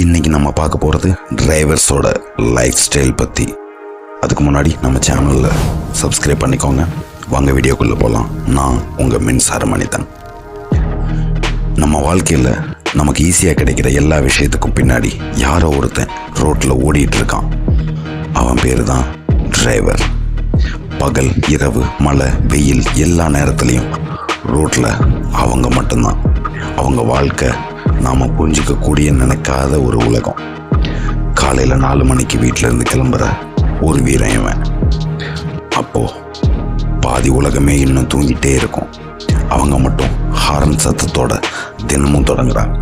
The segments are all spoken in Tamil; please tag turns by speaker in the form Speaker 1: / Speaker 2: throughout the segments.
Speaker 1: இன்னைக்கு நம்ம பார்க்க போகிறது டிரைவர்ஸோட லைஃப் ஸ்டைல் பற்றி அதுக்கு முன்னாடி நம்ம சேனலில் சப்ஸ்கிரைப் பண்ணிக்கோங்க. வாங்க வீடியோக்குள்ளே போகலாம் நான் உங்கள் மின்சார மனிதன். நம்ம வாழ்க்கையில் நமக்கு ஈஸியாக கிடைக்கிற எல்லா விஷயத்துக்கும் பின்னாடி யாரோ ஒருத்தன் ரோட்டில் ஓடிட்டு இருக்கான் அவன் பேர் தான் டிரைவர் பகல் இரவு மழை வெயில் எல்லா நேரத்துலையும் ரோட்டில் அவங்க மட்டும்தான். அவங்க வாழ்க்கை நாம் புரிஞ்சிக்கக்கூடிய நினைக்காத ஒரு உலகம். காலையில் நாலு மணிக்கு வீட்டில் இருந்து கிளம்புற ஒரு வீரன் இவன். அப்போ பாதி உலகமே இன்னும் தூங்கிட்டே இருக்கும். அவங்க மட்டும் ஹாரன் சத்தத்தோட தினமும் தொடங்குறாங்க.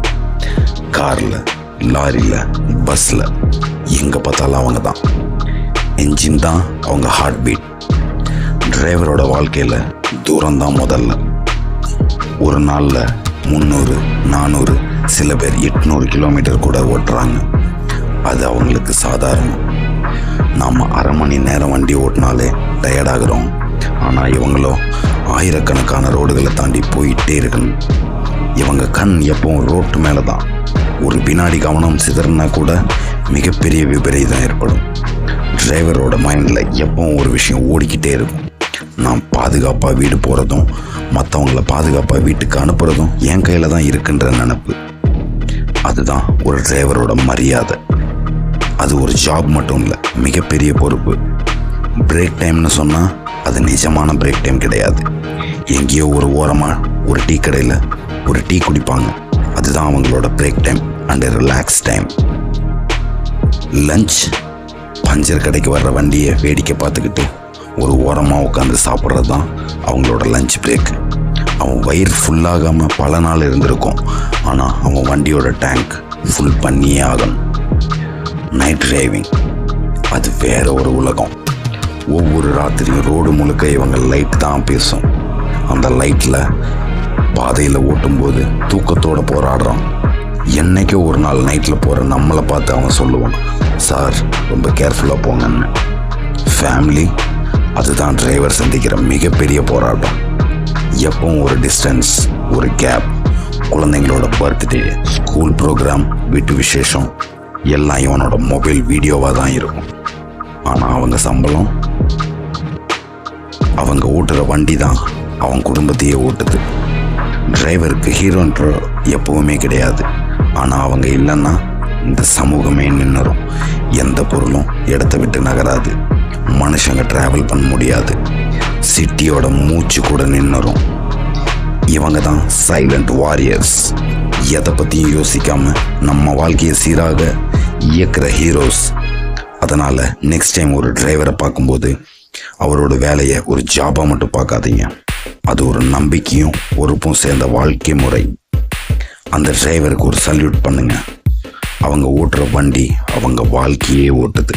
Speaker 1: காரில் லாரியில் பஸ்ஸில் எங்கே பார்த்தாலும் அவங்க தான். என்ஜின் தான் அவங்க ஹார்ட் பீட் டிரைவரோட வாழ்க்கையில் தூரம் தான் முதல்ல. ஒரு நாளில் முந்நூறு நானூறு சில பேர் எட்நூறு கிலோமீட்டர் கூட ஓட்டுறாங்க. அது அவங்களுக்கு சாதாரணம். நாம் அரை மணி நேரம் வண்டி ஓட்டினாலே டயர்டாகிறோம் ஆனால் இவங்களோ ஆயிரக்கணக்கான ரோடுகளை தாண்டி போயிட்டே இருக்கணும். இவங்க கண் எப்பவும் ரோட்டு மேலே தான் ஒரு வினாடி கவனம் சிதறினா கூட மிகப்பெரிய விபரீதம் ஏற்படும். டிரைவரோட மைண்டில் எப்பவும் ஒரு விஷயம் ஓடிக்கிட்டே இருக்கும். நான் பாதுகாப்பாக வீடு போகிறதும் மற்றவங்கள பாதுகாப்பாக வீட்டுக்கு அனுப்புகிறதும் என் கையில் தான் இருக்குன்ற நினப்பு. அதுதான் ஒரு டிரைவரோட மரியாதை. அது ஒரு ஜாப் மட்டும் இல்லை மிகப்பெரிய பொறுப்பு. பிரேக் டைம்னு சொன்னால் அது நிஜமான பிரேக் டைம் கிடையாது. எங்கேயோ ஒரு ஓரமாக ஒரு டீ கடையில் ஒரு டீ குடிப்பாங்க. அதுதான் அவங்களோட break time and relax time lunch puncture கடைக்கு வர்ற வண்டியை வேடிக்கை பார்த்துக்கிட்டு ஒரு ஓரமாக உட்காந்து சாப்பிட்றது தான் அவங்களோட லஞ்ச் பிரேக் அவன் வயிறு ஃபுல்லாகாமல் பல நாள் இருந்திருக்கும். ஆனால் அவன் வண்டியோட டேங்க் ஃபுல் பண்ணியே ஆகணும். நைட் டிரைவிங் அது வேற ஒரு உலகம். ஒவ்வொரு ராத்திரியும் ரோடு முழுக்க இவங்க லைட் தான் பேசும். அந்த லைட்டில் பாதையில் ஓட்டும்போது தூக்கத்தோடு போராடுறான். என்னைக்கோ ஒரு நாள் நைட்டில் போகிற நம்மளை பார்த்து அவன் சொல்லுவான் சார் ரொம்ப கேர்ஃபுல்லாக போங்கன்னு. ஃபேமிலி அதுதான் டிரைவர் சந்திக்கிற மிகப்பெரிய போராட்டம். எப்பவும் ஒரு டிஸ்டன்ஸ் ஒரு கேப் குழந்தைங்களோட பர்த்டே ஸ்கூல் ப்ரோக்ராம் வீட்டு விசேஷம் எல்லாம் இவனோட மொபைல் வீடியோவாக தான் இருக்கும். ஆனால் அவங்க சம்பளம்? அவங்க ஓட்டுற வண்டி தான் அவன் குடும்பத்தையே ஓட்டுது. டிரைவருக்கு ஹீரோன்ற எப்பவுமே கிடையாது. ஆனால் அவங்க இல்லைன்னா இந்த சமூகமே நின்றுரும் எந்த பொருளும் இடத்த விட்டு நகராது. மனுஷங்க ட்ராவல் பண்ண முடியாது. சிட்டியோட மூச்சு கூட நின்றுரும் இவங்க தான் சைலண்ட் வாரியர்ஸ் எதை பற்றியும் யோசிக்காம நம்ம வாழ்க்கையை சீராக இயக்குற ஹீரோஸ் அதனால் நெக்ஸ்ட் டைம் ஒரு டிரைவரை பார்க்கும்போது அவரோட வேலையை ஒரு ஜாபாக மட்டும் பார்க்காதீங்க. அது ஒரு நம்பிக்கையும் பொறுப்பும் சேர்ந்த வாழ்க்கை முறை. அந்த டிரைவருக்கு ஒரு சல்யூட் பண்ணுங்கள் அவங்க ஓட்டுற வண்டி அவங்க வாழ்க்கையே ஓட்டுது.